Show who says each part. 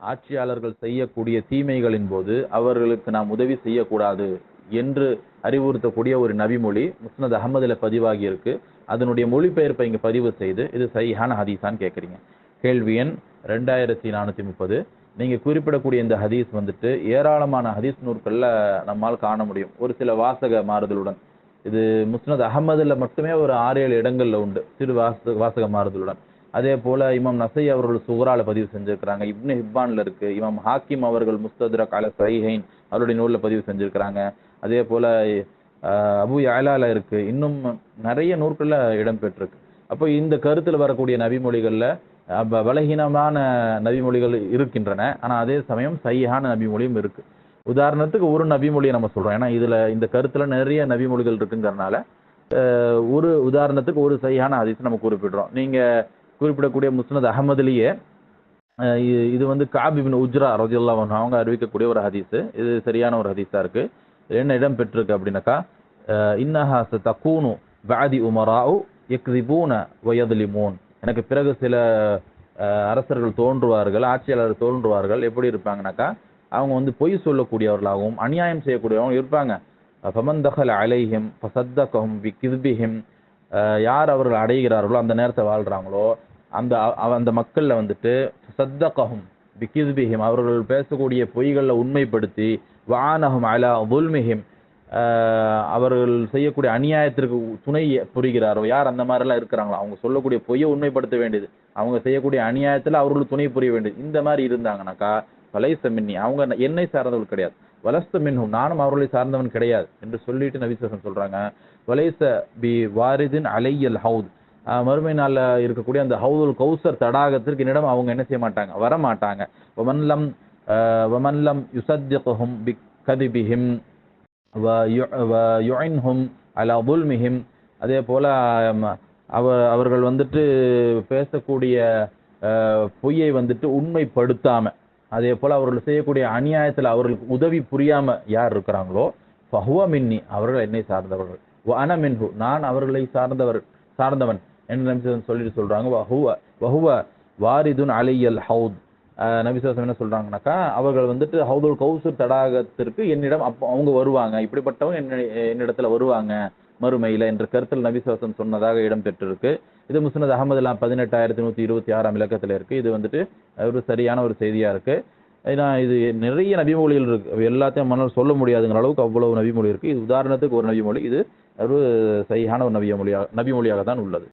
Speaker 1: ஆட்சியாளர்கள் செய்யக்கூடிய தீமைகளின் போது அவர்களுக்கு நாம் உதவி செய்யக்கூடாது என்று அறிவுறுத்தக்கூடிய ஒரு நபிமொழி முஸ்னத் அகமதில் பதிவாகி இருக்கு. அதனுடைய மொழிபெயர்ப்பை இங்கே பதிவு செய்து இது சரியான ஹதீஸான்னு கேட்குறீங்க கேள்வி எண் ரெண்டாயிரத்தி நானூற்றி முப்பது. நீங்கள் குறிப்பிடக்கூடிய இந்த ஹதீஸ் வந்துட்டு ஏராளமான ஹதீஸ் நூற்களில் நம்மால் காண முடியும். ஒரு சில வாசக மாறுதலுடன். இது முஸ்னத் அகமதில் மட்டுமே ஒரு ஆறு ஏழு இடங்களில் உண்டு. சிறு வாசக வாசக மாறுதலுடன். அதே போல இமாம் நசை அவர்கள் சுகரால பதிவு செஞ்சிருக்கிறாங்க. இப்னு ஹிப்பான்ல இருக்கு. இமாம் ஹாக்கிம் அவர்கள் முஸ்தத்ரக் அல சைஹைன் அவருடைய நூலில் பதிவு செஞ்சிருக்கிறாங்க. அதே போல அபு யாலால இருக்கு. இன்னும் நிறைய நூற்களில் இடம்பெற்றிருக்கு. அப்போ இந்த கருத்தில் வரக்கூடிய நபிமொழிகளில் பலகீனமான நபிமொழிகள் இருக்கின்றன. ஆனால் அதே சமயம் சையான நபிமொழியும் இருக்கு. உதாரணத்துக்கு ஒரு நபிமொழியை நம்ம சொல்றோம். ஏன்னா இதுல இந்த கருத்துல நிறைய நபிமொழிகள் இருக்குங்கிறனால ஒரு உதாரணத்துக்கு ஒரு சையான அதிசயம் நம்ம குறிப்பிடுறோம். நீங்கள் குறிப்பிடக்கூடிய முஸ்னத் அகமதுலேயே இது வந்து காபிபின் உஜ்ரா ரஜில்லா அவங்க அறிவிக்கக்கூடிய ஒரு ஹதீஸு. இது சரியான ஒரு ஹதீஸாக இருக்குது என்ன இடம் பெற்றிருக்கு அப்படின்னாக்கா இன்னஹாச தக்கூனு தக்கூனு பாதி உமராஉ யக்திபூன வயதுலிமூன். எனக்கு பிறகு சில அரசர்கள் தோன்றுவார்கள் ஆட்சியாளர் தோன்றுவார்கள். எப்படி இருப்பாங்கனாக்கா அவங்க வந்து பொய் சொல்லக்கூடியவர்களாகவும் அநியாயம் செய்யக்கூடியவங்க இருப்பாங்க. ஃபமன் அலைஹிம் ஃபசத்தகஹும் வி கிஸ்பிஹிம் யார் அவர்கள் அடைகிறார்களோ அந்த நேரத்தை வாழ்கிறாங்களோ அந்த அந்த மக்களில் வந்துட்டு சத்தகஹும் பிகிஸ்பிஹிம். அவர்கள் பேசக்கூடிய பொய்களை உண்மைப்படுத்தி வானஹும் அலா புல்மிஹிம் அவர்கள் செய்யக்கூடிய அநியாயத்திற்கு துணை புரிகிறாரோ யார் அந்த மாதிரிலாம் இருக்கிறாங்களோ அவங்க சொல்லக்கூடிய பொய்யை உண்மைப்படுத்த வேண்டியது. அவங்க செய்யக்கூடிய அநியாயத்தில் அவர்களுக்கு துணை புரிய வேண்டியது. இந்த மாதிரி இருந்தாங்கனாக்கா வலைச மின்னி. அவங்க என்னை சார்ந்தவர்கள் கிடையாது. வலஸ்த மின்ஹும். நானும் அவர்களை சார்ந்தவன் கிடையாது என்று சொல்லிட்டு நபிசுவசன் சொல்கிறாங்க வலைச பி வாரிதின் அலையல் ஹவுத். மறுமை நாளில் இருக்கக்கூடிய அந்த ஹவுதுல் கௌசர் தடாகத்திற்கு என்னிடம் அவங்க என்ன செய்ய மாட்டாங்க? வர மாட்டாங்க வமன்லம் வமன்லம் யுசத்திகஹும் பி கதிபிஹிம் யுஐன்ஹும் அலா புல்மிஹிம் அதே போல் அவ அவர்கள் வந்துட்டு பேசக்கூடிய பொய்யை வந்துட்டு உண்மைப்படுத்தாமல் அதே போல் அவர்கள் செய்யக்கூடிய அநியாயத்தில் அவர்களுக்கு உதவி புரியாமல் யார் இருக்கிறாங்களோ ஃபஹுவ மின்னி அவர்கள் என்னை சார்ந்தவர்கள். வ அன மின்ஹு நான் அவர்களை சார்ந்தவர் சார்ந்தவன் என்று நபிசன் சொல்லிட்டு சொல்கிறாங்க வஹுவ வஹுவ வாரிதுன் அலையல் ஹவுத். ஆஹ் நபிசாசம் என்ன சொல்கிறாங்கனாக்கா அவர்கள் வந்துட்டு ஹவுதுல் கௌசர் தடாகத்திற்கு என்னிடம் அப்போ அவங்க வருவாங்க. இப்படிப்பட்டவங்க என்ன என்னிடத்துல வருவாங்க. மறுமையில என்ற கருத்தில் நபிசாசம் சொன்னதாக இடம் பெற்றிருக்கு. இது முஸ்னத் அகமதுலாம் பதினெட்டாயிரத்தி நூற்றி இருபத்தி ஆறாம் இலக்கத்தில் இருக்குது இது வந்துட்டு ஒரு சரியான ஒரு செய்தியாக இருக்குது ஏன்னா இது நிறைய நபிமொழிகள் இருக்குது எல்லாத்தையும் மன்னர் சொல்ல முடியாதுங்கிற அளவுக்கு அவ்வளவு நபிமொழி இருக்குது இது உதாரணத்துக்கு ஒரு நபிமொழி. இது ஒரு சரியான ஒரு நபி மொழியாக தான் உள்ளது.